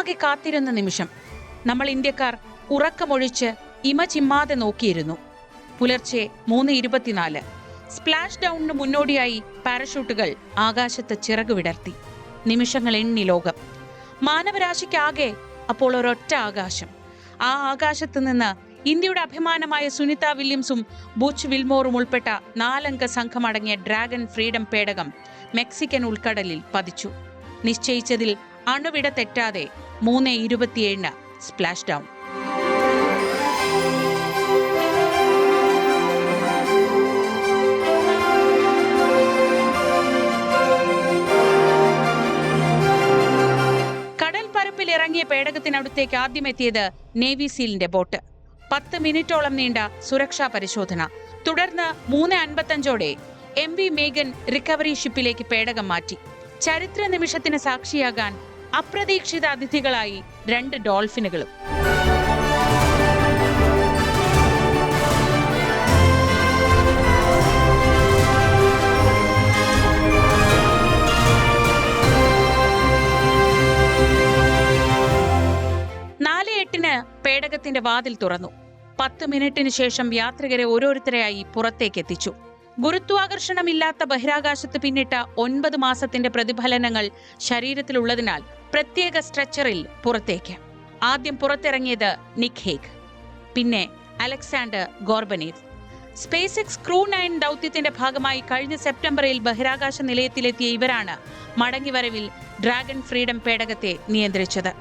ലോകമാകെ കാത്തിരുന്ന നിമിഷം നമ്മൾ ഇന്ത്യക്കാർ ഉറക്കമൊഴിച്ച് ഇമ ചിമ്മാതെ നോക്കിയിരുന്നു. പുലർച്ചെ മൂന്ന് ഇരുപത്തിനാല്. സ്പ്ലാഷ് ഡൗണിന് മുന്നോടിയായി പാരഷൂട്ടുകൾ ആകാശത്ത് ചിറക് വിടർത്തി. നിമിഷങ്ങൾ എണ്ണി ലോകം. മാനവരാശിക്കാകെ അപ്പോൾ ഒരൊറ്റ ആകാശം. ആ ആകാശത്ത് നിന്ന് ഇന്ത്യയുടെ അഭിമാനമായ സുനിത വില്യംസും ബൂച്ച് വിൽമോറും ഉൾപ്പെട്ട നാലംഗ സംഘമടങ്ങിയ ഡ്രാഗൺ ഫ്രീഡം പേടകം മെക്സിക്കൻ ഉൾക്കടലിൽ പതിച്ചു. നിശ്ചയിച്ചതിൽ അണുവിട തെറ്റാതെ മൂന്ന് ഇരുപത്തിയേഴിന് സ്പ്ലാഷ് ഡൗൺ ഇറങ്ങിയ പേടകത്തിനടുത്തേക്ക് ആദ്യം എത്തിയത് നേവി സീലിന്റെ ബോട്ട്. പത്ത് മിനിറ്റോളം നീണ്ട സുരക്ഷാ പരിശോധന. തുടർന്ന് മൂന്ന് അൻപത്തഞ്ചോടെ എം വി മേഗൻ റിക്കവറി ഷിപ്പിലേക്ക് പേടകം മാറ്റി. ചരിത്ര നിമിഷത്തിന് സാക്ഷിയാകാൻ അപ്രതീക്ഷിത അതിഥികളായി രണ്ട് ഡോൾഫിനുകളും. നാല് എട്ടിന് പേടകത്തിന്റെ വാതിൽ തുറന്നു. പത്ത് മിനിറ്റിന് ശേഷം യാത്രികരെ ഓരോരുത്തരെയായി പുറത്തേക്ക് എത്തിച്ചു ഗുരുത്വാകർഷണമില്ലാത്ത ബഹിരാകാശത്ത് പിന്നിട്ട ഒൻപത് മാസത്തിന്റെ പ്രതിഫലനങ്ങൾ ശരീരത്തിലുള്ളതിനാൽ പ്രത്യേക സ്ട്രെച്ചറിൽ പുറത്തേക്ക്. ആദ്യം പുറത്തിറങ്ങിയത് നിക് ഹേഗ് പിന്നെ Alexander Gorbunov. Space X crew nine ദൗത്യത്തിന്റെ ഭാഗമായി കഴിഞ്ഞ സെപ്റ്റംബറിൽ ബഹിരാകാശ നിലയത്തിലെത്തിയ ഇവരാണ് മടങ്ങിവരവിൽ ഡ്രാഗൺ ഫ്രീഡം പേടകത്തെ നിയന്ത്രിച്ചത്.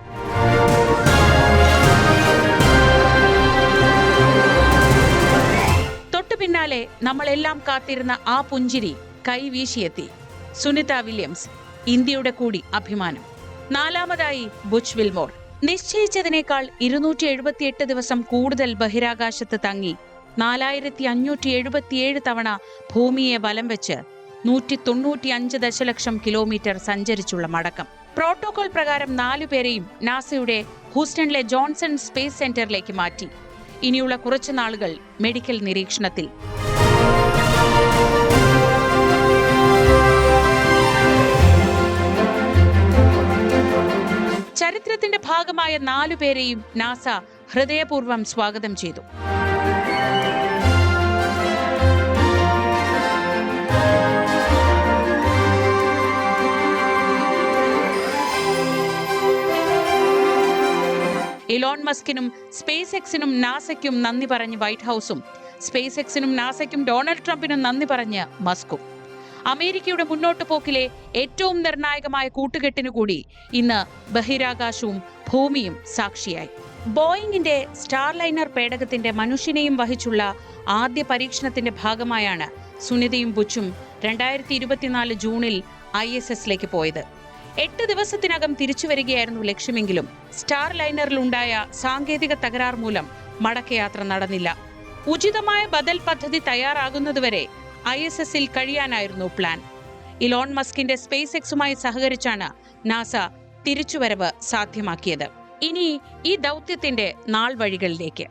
പിന്നാലെ നമ്മളെല്ലാം കാത്തിരുന്ന ആ പുഞ്ചിരി കൈവീശിയെത്തി സുനിത വില്യംസ് ഇന്ത്യയുടെ കൂടി അഭിമാനം. നാലാമതായി ബുച്ച് വിൽമോർ. നിശ്ചയിച്ചതിനേക്കാൾ ഇരുന്നൂറ്റി എഴുപത്തിയെട്ട് ദിവസം കൂടുതൽ ബഹിരാകാശത്ത് തങ്ങി. നാലായിരത്തി അഞ്ഞൂറ്റി എഴുപത്തിയേഴ് തവണ ഭൂമിയെ വലം വെച്ച് നൂറ്റി തൊണ്ണൂറ്റി അഞ്ച് ദശലക്ഷം കിലോമീറ്റർ സഞ്ചരിച്ചുള്ള മടക്കം. പ്രോട്ടോകോൾ പ്രകാരം നാലുപേരെയും നാസയുടെ ഹൂസ്റ്റണിലെ ജോൺസൺ സ്പേസ് സെന്ററിലേക്ക് മാറ്റി. ഇനിയുള്ള കുറച്ചു നാളുകൾ മെഡിക്കൽ നിരീക്ഷണത്തിൽ. ചരിത്രത്തിന്റെ ഭാഗമായ നാലു പേരെയും നാസ ഹൃദയപൂർവം സ്വാഗതം ചെയ്തു. ഇലോൺ മസ്കിനും സ്പേസ് എക്സിനും നാസയ്ക്കും നന്ദി പറഞ്ഞ് വൈറ്റ് ഹൗസും സ്പേസ് എക്സിനും നാസയ്ക്കും ഡൊണാൾഡ് ട്രംപിനും നന്ദി പറഞ്ഞ് മസ്കും അമേരിക്കയുടെ മുന്നോട്ട് പോക്കിലെ ഏറ്റവും നിർണായകമായ കൂട്ടുകെട്ടിനു കൂടി ഇന്ന് ബഹിരാകാശവും ഭൂമിയും സാക്ഷിയായി. ബോയിങ്ങിന്റെ സ്റ്റാർലൈനർ പേടകത്തിന്റെ മനുഷ്യനെയും വഹിച്ചുള്ള ആദ്യ പരീക്ഷണത്തിന്റെ ഭാഗമായാണ് സുനിതയും ബുച്ചും രണ്ടായിരത്തി ഇരുപത്തിനാല് ജൂണിൽ ഐ എസ് എസിലേക്ക് പോയത്. എട്ട് ദിവസത്തിനകം തിരിച്ചു വരികയായിരുന്നു ലക്ഷ്യമെങ്കിലും സ്റ്റാർ ലൈനറിലുണ്ടായ സാങ്കേതിക തകരാർ മൂലം മടക്കയാത്ര നടന്നില്ല. ഉചിതമായ ബദൽ പദ്ധതി തയ്യാറാകുന്നതുവരെ ഐ എസ് എസിൽ കഴിയാനായിരുന്നു പ്ലാൻ. ഇലോൺ മസ്കിന്റെ സ്പേസ് എക്സുമായി സഹകരിച്ചാണ് നാസ തിരിച്ചുവരവ് സാധ്യമാക്കിയത്. ഇനി ഈ ദൗത്യത്തിന്റെ നാൾ വഴികളിലേക്ക്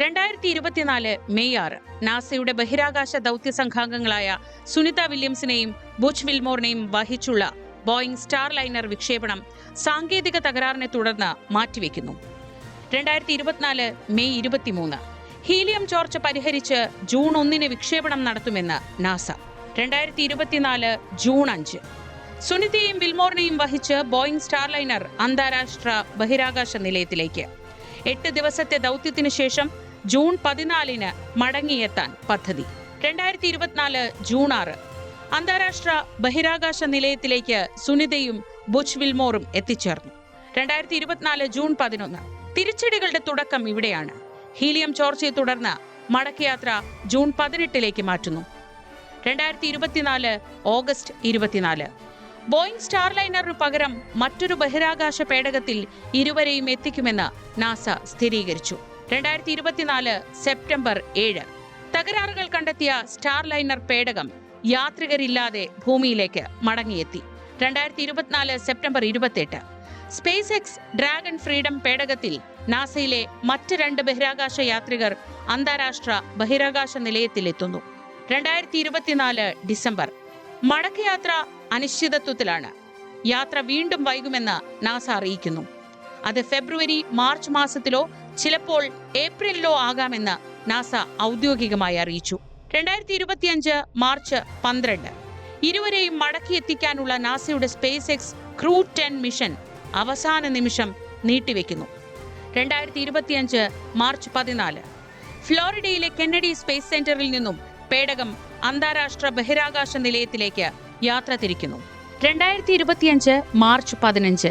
രണ്ടായിരത്തി ഇരുപത്തിനാല് മെയ് ആറ് നാസയുടെ ബഹിരാകാശ ദൗത്യ സംഘാംഗങ്ങളായ സുനിത വില്യംസിനെയും ബുച്ച് വിൽമോറിനെയും വഹിച്ചുള്ള ബോയിങ് സ്റ്റാർ ലൈനർ വിക്ഷേപണം സാങ്കേതിക തകരാറിനെ തുടർന്ന് മാറ്റിവെക്കുന്നു. രണ്ടായിരത്തി ഇരുപത്തിനാല് മെയ് ഇരുപത്തിമൂന്ന്. ഹീലിയം ചോർച്ച പരിഹരിച്ച് ജൂൺ ഒന്നിന് വിക്ഷേപണം നടത്തുമെന്ന് നാസ. രണ്ടായിരത്തി ഇരുപത്തിനാല് ജൂൺ അഞ്ച്. സുനിതയെയും വിൽമോറിനെയും വഹിച്ച് ബോയിങ് സ്റ്റാർലൈനർ അന്താരാഷ്ട്ര ബഹിരാകാശ നിലയത്തിലേക്ക്. എട്ട് ദിവസത്തെ ദൗത്യത്തിനു ശേഷം ജൂൺ പതിനാലിന് മടങ്ങിയെത്താൻ പദ്ധതി. രണ്ടായിരത്തി ഇരുപത്തിനാല് ജൂൺ ആറ്. അന്താരാഷ്ട്ര ബഹിരാകാശ നിലയത്തിലേക്ക് സുനിതയും ബുച്ച് വിൽമോറും എത്തിച്ചേർന്നു. രണ്ടായിരത്തി ഇരുപത്തിനാല് ജൂൺ പതിനൊന്ന്. തിരിച്ചടികളുടെ തുടക്കം ഇവിടെയാണ്. ഹീലിയം ചോർച്ചയെ തുടർന്ന് മടക്കയാത്ര ജൂൺ പതിനെട്ടിലേക്ക് മാറ്റുന്നു. രണ്ടായിരത്തി ഇരുപത്തിനാല് ഓഗസ്റ്റ് ഇരുപത്തിനാല്. ബോയിങ് സ്റ്റാർലൈനറിനു പകരം മറ്റൊരു ബഹിരാകാശ പേടകത്തിൽ ഇരുവരെയും എത്തിക്കുമെന്ന് നാസ സ്ഥിരീകരിച്ചു. രണ്ടായിരത്തി ഇരുപത്തിനാല് സെപ്റ്റംബർ ഏഴ്. തകരാറുകൾ കണ്ടെത്തിയ സ്റ്റാർലൈനർ പേടകം യാത്രികരില്ലാതെ ഭൂമിയിലേക്ക് മടങ്ങിയെത്തി. രണ്ടായിരത്തി ഇരുപത്തിനാല് സെപ്റ്റംബർ ഇരുപത്തെട്ട് സ്പേസ് എക്സ് ഡ്രാഗൺ ഫ്രീഡം പേടകത്തിൽ നാസയിലെ മറ്റ് രണ്ട് ബഹിരാകാശ യാത്രികർ അന്താരാഷ്ട്ര ബഹിരാകാശ നിലയത്തിലെത്തുന്നു. രണ്ടായിരത്തി ഇരുപത്തിനാല് ഡിസംബർ. മടക്കയാത്ര അനിശ്ചിതത്വത്തിലാണ്. യാത്ര വീണ്ടും വൈകുമെന്ന് നാസ അറിയിക്കുന്നു. അത് ഫെബ്രുവരി മാർച്ച് മാസത്തിലോ ചിലപ്പോൾ ഏപ്രിലിലോ ആകാമെന്ന് നാസ ഔദ്യോഗികമായി അറിയിച്ചു. രണ്ടായിരത്തി ഇരുപത്തിയഞ്ച് മാർച്ച് പന്ത്രണ്ട്. ഇരുവരെയും മടക്കി എത്തിക്കാനുള്ള നാസയുടെ space X crew ten mission അവസാന നിമിഷം നീട്ടിവെക്കുന്നു. രണ്ടായിരത്തി ഇരുപത്തിയഞ്ച് മാർച്ച് പതിനാല്. ഫ്ലോറിഡയിലെ കെന്നഡി സ്പേസ് സെന്ററിൽ നിന്നും പേടകം അന്താരാഷ്ട്ര ബഹിരാകാശ നിലയത്തിലേക്ക് യാത്ര തിരിക്കുന്നു. രണ്ടായിരത്തി ഇരുപത്തിയഞ്ച് മാർച്ച് പതിനഞ്ച്.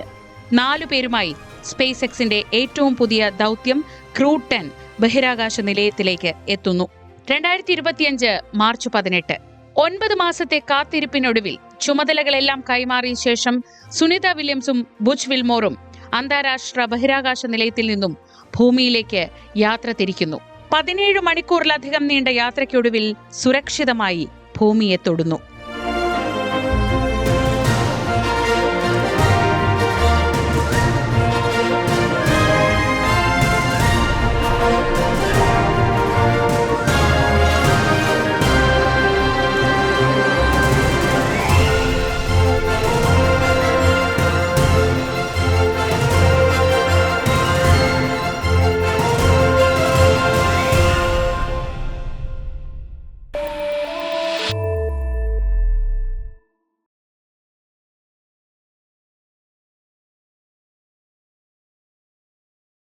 നാലു പേരുമായി സ്പേസ് എക്സിന്റെ ഏറ്റവും പുതിയ ദൗത്യം ക്രൂ ടെൻ ബഹിരാകാശ നിലയത്തിലേക്ക് എത്തുന്നു. രണ്ടായിരത്തി ഇരുപത്തിയഞ്ച് മാർച്ച് പതിനെട്ട്. ഒൻപത് മാസത്തെ കാത്തിരിപ്പിനൊടുവിൽ ചുമതലകളെല്ലാം കൈമാറിയ ശേഷം സുനിത വില്യംസും ബുച്ച് വിൽമോറും അന്താരാഷ്ട്ര ബഹിരാകാശ നിലയത്തിൽ നിന്നും ഭൂമിയിലേക്ക് യാത്ര തിരിക്കുന്നു. പതിനേഴ് മണിക്കൂറിലധികം നീണ്ട യാത്രയ്ക്കൊടുവിൽ സുരക്ഷിതമായി ഭൂമിയെ തൊടുന്നു.